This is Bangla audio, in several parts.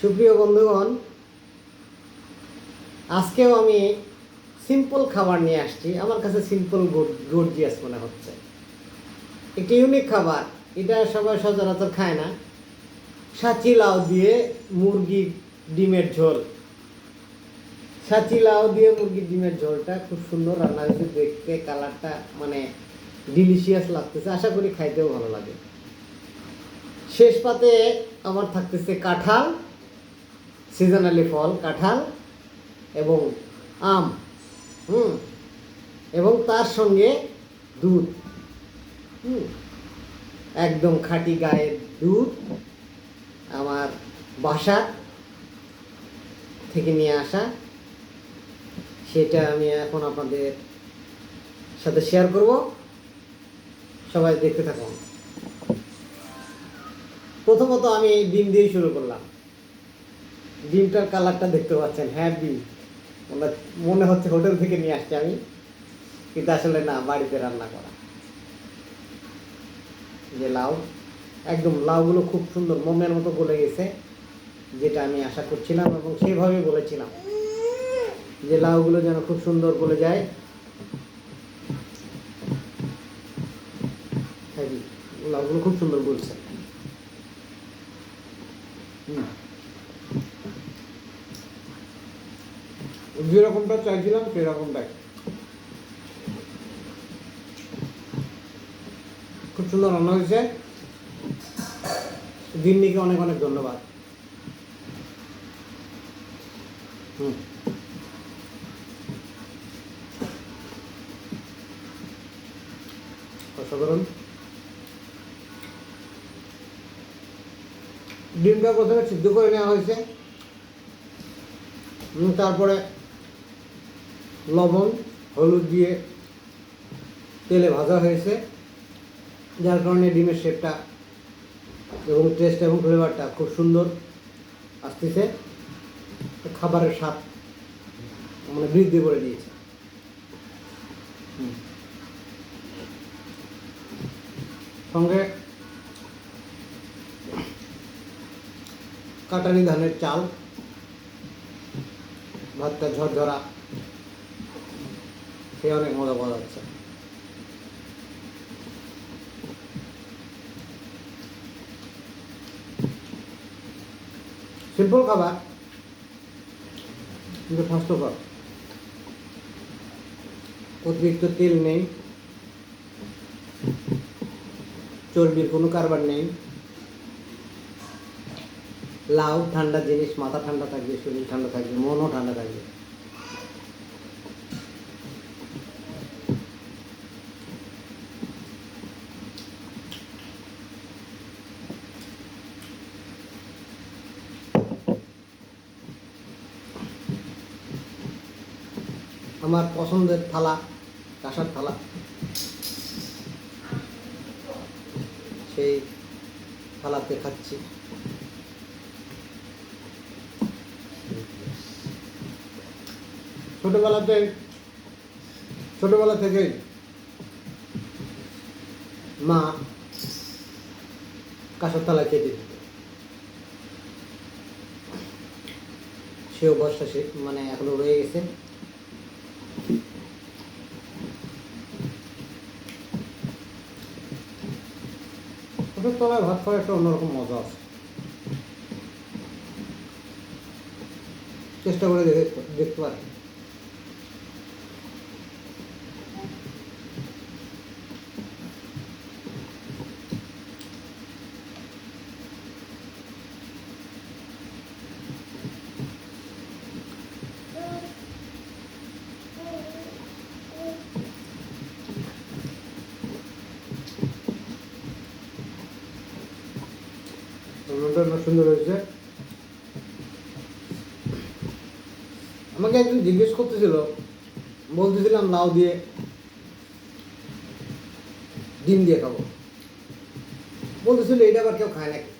সুপ্রিয় বন্ধুগণ, আজকেও আমি সিম্পল খাবার নিয়ে আসছি। আমার কাছে সিম্পল গর্জিয়াস মনে হচ্ছে। একটি ইউনিক খাবার। এটা সবাই সচরাচর খায় না। সাচি লাউ দিয়ে মুরগির ডিমের ঝোল। সাচি লাউ দিয়ে মুরগির ডিমের ঝোলটা খুব সুন্দর রান্না হয়েছে। দেখতে, কালারটা মানে ডিলিশিয়াস লাগতেছে। আশা করি খাইতেও ভালো লাগে। শেষ পাতে আমার থাকতেছে কাঁঠাল। সিজনালি ফল, কাঁঠাল এবং আম, হুম, এবং তার সঙ্গে দুধ, হুম, একদম খাঁটি গায়ের দুধ আমার বাসা থেকে নিয়ে আসা। সেটা আমি এখন আপনাদের সাথে শেয়ার করব। সবাই দেখতে থাকুন। প্রথমত আমি ডিম দিয়ে শুরু করলাম। ডিমটার কালারটা দেখতে পাচ্ছেন হ্যাঁ ডিম মনে- মনে হচ্ছে হোটেল থেকে নিয়ে আসছি আমি, কিন্তু আসলে না, বাড়িতে রান্না করা। যে লাউ, একদম লাউগুলো খুব সুন্দর মোমের মতো গলে গেছে, যেটা আমি আশা করছিলাম এবং সেভাবে বলেছিলাম। যে লাউগুলো যেন খুব সুন্দর গলে যায়। হ্যাঁ লাউগুলো খুব সুন্দর গলছে। হুম। যেরকমটা চাইছিলাম সেরকমটাই খুব সুন্দর রান্না হয়েছে। দিন্নিকে অনেক অনেক ধন্যবাদ। অসাধারণ ডিমটা প্রথমে সিদ্ধ করে নেওয়া হয়েছে। তারপরে লবণ, হলুদ দিয়ে তেলে ভাজা হয়েছে, যার কারণে ডিমের শেপটা এবং টেস্ট এবং ফ্লেভারটা খুব সুন্দর আসতেছে। খাবারের স্বাদ মানে বৃদ্ধি করে দিয়েছে। সঙ্গে কাটারি ধানের চাল, ভাতটা ঝরঝরা। সে অনেক মজা পাওয়া যাচ্ছে। সিম্পল খাবার। কিন্তু স্বাস্থ্যকর। অতিরিক্ত তেল নেই। চর্বির কোনো কারবার নেই। লাউ ঠান্ডা জিনিস, মাথা ঠান্ডা থাকবে, শরীর ঠান্ডা থাকবে, মনও ঠান্ডা থাকবে। আমার পছন্দের থালা, কাঁসার থালা। সেই থালাতে খাচ্ছি। ছোটবেলাতে, ছোটবেলা থেকে মা কাঁসার থালা খেতে দিত। সে অভ্যাসটা সে মানে এখনও রয়ে গেছে। ওটার তলায় ভাত খাওয়া একটা অন্যরকম মজা আছে। চেষ্টা করে দেখে দেখতে পারেন। অনেক সুন্দর হয়েছে। আমাকে একজন জিজ্ঞেস করতেছিল, বলতেছিলাম লাউ দিয়ে ডিম দিয়ে খাব। বলতেছিল, এটা আবার কেউ খায় নাকি?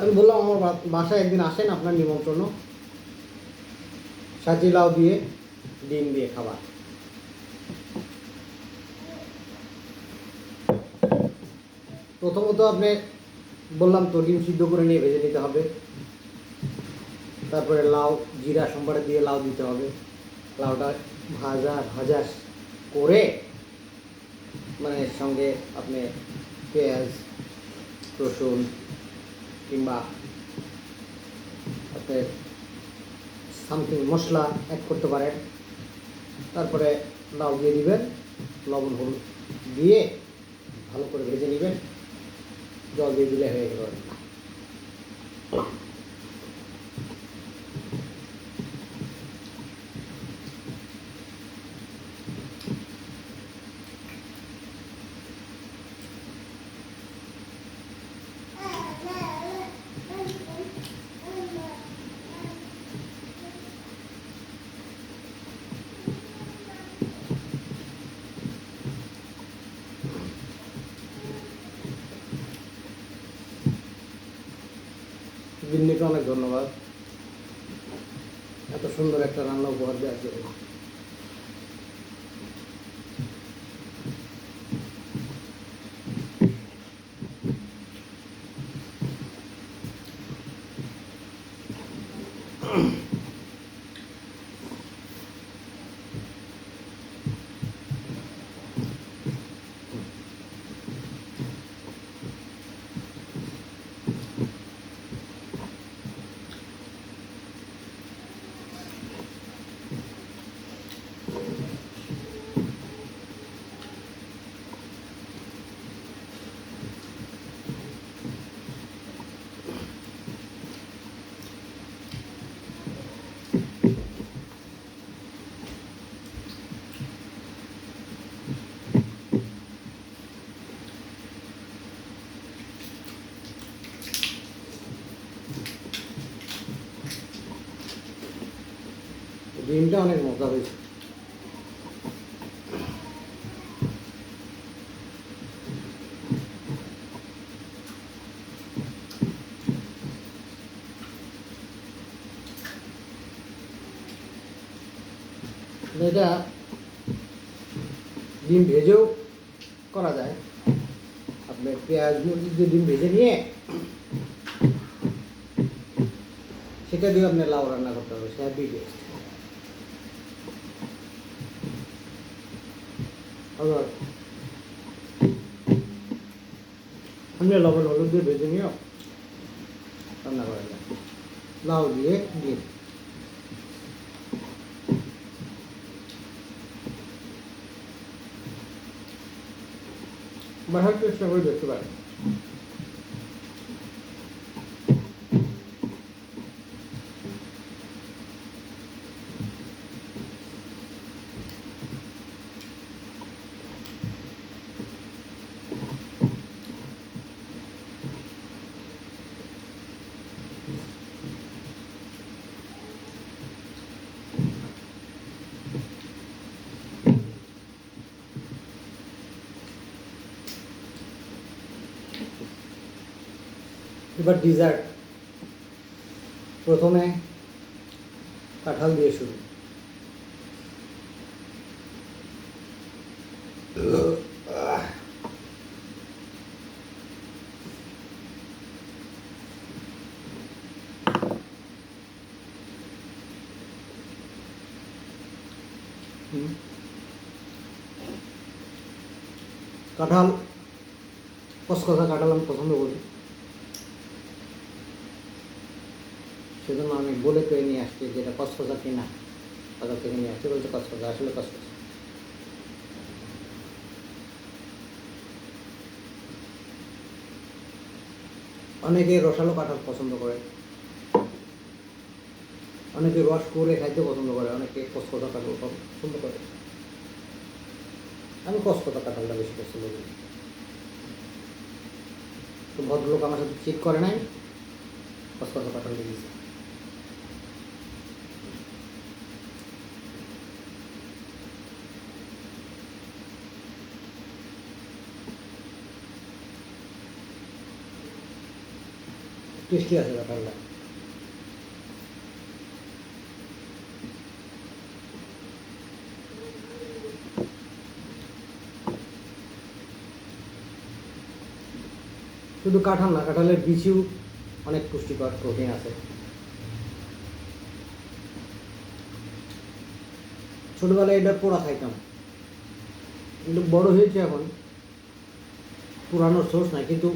আমি বললাম, আমার বাসায় একদিন আসেন আপনার নিমন্ত্রণ। সাজি লাউ দিয়ে ডিম দিয়ে খাবার। প্রথমত আপনি বললাম তো ডিম সিদ্ধ করে নিয়ে ভেজে নিতে হবে। তারপরে লাউ, জিরা, সম্বারে দিয়ে লাউ দিতে হবে। লাউটা ভাজা ভাজা করে মানে সঙ্গে আপনি পেঁয়াজ, রসুন কিংবা আপনার সামথিং মশলা অ্যাড করতে পারেন। তারপরে লাউ দিয়ে দিবেন, লবণ, হলুদ দিয়ে ভালো করে ভেজে নেবেন। জল দিয়ে দিলে হয়ে গেল গিন্নিকে অনেক ধন্যবাদ। এত সুন্দর একটা রান্না উপহার দেওয়ার জন্য। ডিমটা অনেক মজা হয়েছে। এটা ডিম ভেজেও করা যায়। আপনার পেঁয়াজ মরিচ দিয়ে ডিম ভেজে নিয়ে সেটা দিয়ে আপনি লাউ রান্না করতে হবে সে হ্যাপি টেস্ট আবার আপনি লবণ হলুদ দিয়ে ভেজে নিও রান্না করা যায় লাউ দিয়ে ডিম বাসার চেষ্টা করে দেখতে পারেন এবার ডিজার্ট প্রথমে কাঁঠাল দিয়ে শুরু। কাঁঠাল কসকসা কাঁঠাল আমি পছন্দ করি। সেজন্য আমি বলে পেয়ে নিয়ে আসছি যেটা কসকসা কিনা বাজার থেকে নিয়ে আসছি, বলছে কসকসা আসলে কসকসা অনেকে রসালো কাঁঠাল পছন্দ করে। অনেকে রস করে খাইতে পছন্দ করে, অনেকে কসকসা কাঁঠাল পছন্দ করে। আমি কসকতা কাঁঠালটা বেশি পছন্দ করি। তো ভদ্রলোক আমার সাথে চেক করে নাই কসকসা কাঁঠাল দিয়েছে। টেস্টি আছে কাঁঠালটা শুধু কাঁঠাল না, কাঁঠালের বিচিও অনেক পুষ্টিকর প্রোটিন আছে। ছোটবেলায় এটা পোড়া খাইতাম। কিন্তু বড় হয়েছে এখন। পুরানোর সোর্স নাই, কিন্তু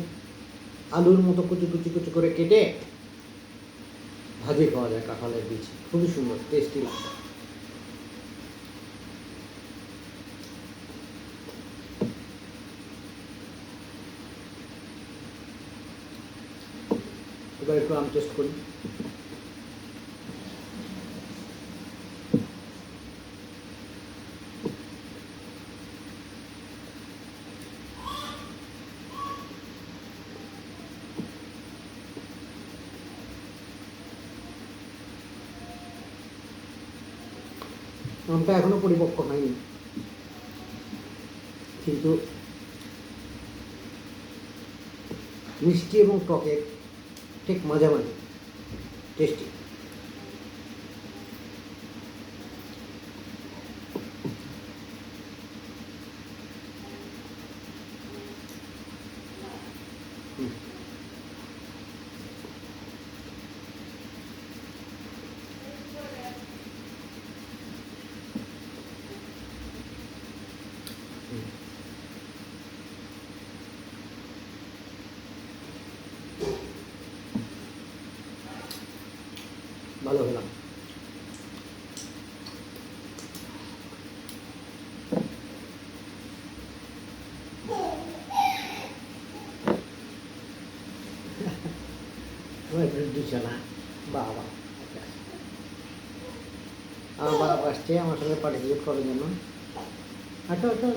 আলুর মতো কুচি কুচি কুচি করে কেটে ভাজি পাওয়া যায় কাঁঠালের বীজ। খুবই সুন্দর টেস্টি লাগে এবার একটু আম টেস্ট করি। আমটা এখনও পরিপক্ক হয়নি। কিন্তু মিষ্টি এবং টকের ঠিক মাঝামাঝি টেস্টি ভালো হলাম একটু দিচ্ছে না বাবা। আমার বাবা আসছে আমার সঙ্গে পার্টিসিপেট করার জন্য। আচ্ছা আচ্ছা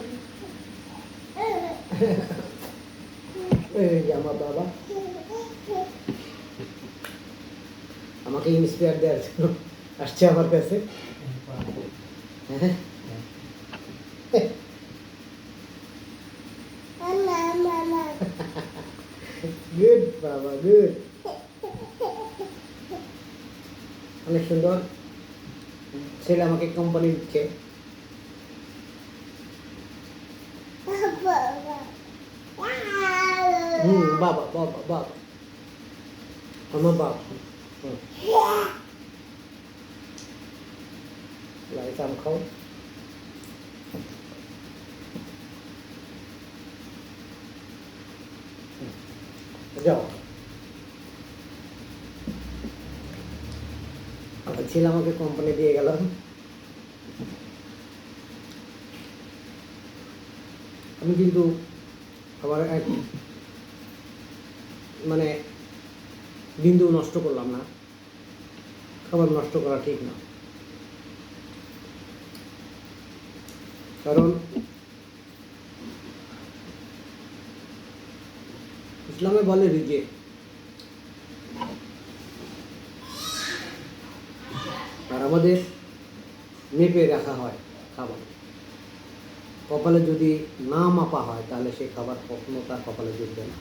এই যে আমার বাবা। আমাকে ইন্সপায়ার দেওয়ার জন্য আসছে আমার কাছে। হ্যাঁ গুড বাবা গুড অনেক সুন্দর ছেলে আমাকে কোম্পানি দিচ্ছে হুম বাবা বাবা বাবা আমার বাবা হুম লাইট আম খাও হুম, যাও আমার ছেলে, আমাকে কোম্পানি দিয়ে গেল। আমি কিন্তু আমার এক মানে বিন্দু নষ্ট করলাম না। খাবার নষ্ট করা ঠিক না। কারণ ইসলামে বলে রিজে আমাদের মেপে রাখা হয় খাবার। কপালে যদি না মাপা হয়, তাহলে সেই খাবার কখনো তার কপালে জুটবে না।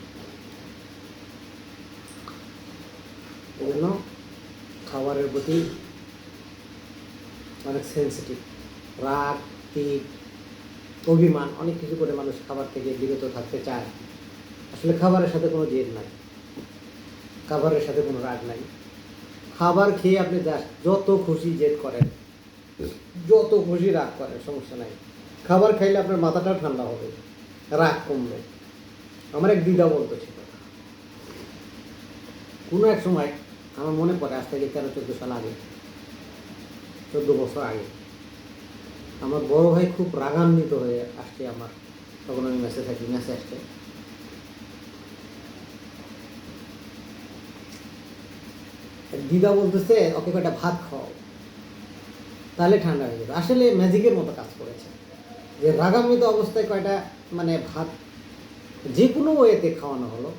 এই জন্য খাবারের প্রতি অনেক সেন্সিটিভ রাগ তিক অভিমান, অনেক কিছু করে মানুষ খাবার থেকে বিরত থাকতে চায়। আসলে খাবারের সাথে কোনো জেদ নাই। খাবারের সাথে কোনো রাগ নাই। খাবার খেয়ে আপনি যা- যত খুশি জেদ করেন। যত খুশি রাগ করেন, সমস্যা নাই। খাবার খাইলে আপনার মাথাটা ঠান্ডা হবে, রাগ কমবে। আমার এক দিদা বলতো কথা কোনো এক সময় আমার মনে পড়ে, আজ থেকে তেরো, চোদ্দ সাল আগে, চোদ্দ বছর আগে, আমার বড় ভাই খুব রাগান্বিত হয়ে আসছে আমার। তখন আমি মেসে থাকি মেসে আসছে। দিদা বলতেছে, ওকে কয়টা ভাত খাও তাহলে ঠান্ডা হয়ে যাবে। আসলে ম্যাজিকের মতো কাজ করেছে। যে রাগান্বিত অবস্থায় কয়টা মানে ভাত যে কোনো ওয়েতে খাওয়ানো হলো,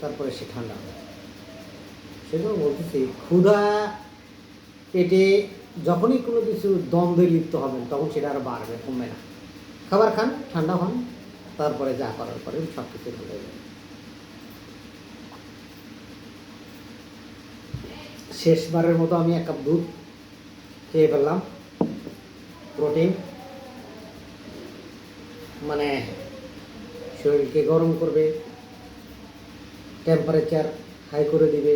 তারপরে সে ঠান্ডা হবে সেজন্য বলতেছি, ক্ষুধা পেটে যখনই কোনো কিছু দ্বন্দ্বে লিপ্ত হবেন, তখন সেটা আরও বাড়বে, কমবে না। খাবার খান, ঠান্ডা হন, তারপরে যা করার পরে সব কিছু ভালো যাবে। শেষবারের মতো আমি এক কাপ দুধ খেয়ে ফেললাম। প্রোটিন। মানে শরীরকে গরম করবে টেম্পারেচার হাই করে দিবে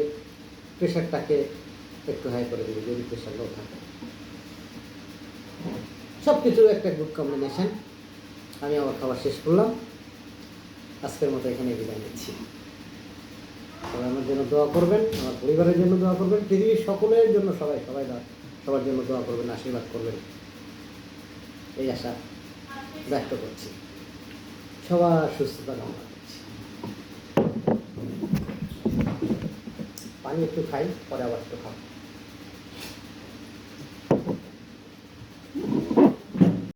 প্রেশারটাকে একটু হাই করে দিবে, যদি প্রেশার লো থাকে। সব কিছু একটা গুড কম্বিনেশন আমি আমার খাবার শেষ করলাম। আজকের মতো এখানে বিদায় নিচ্ছি। সবাই আমার জন্য দোয়া করবেন, আমার পরিবারের জন্য দোয়া করবেন, পৃথিবীর সকলের জন্য সবাই সবাই সবার জন্য দোয়া করবেন, আশীর্বাদ করবেন। এই আশা ব্যক্ত করছি। সবার সুস্থতা কামনা করছি। পানি একটু খাই, পরে আবার একটু খাব।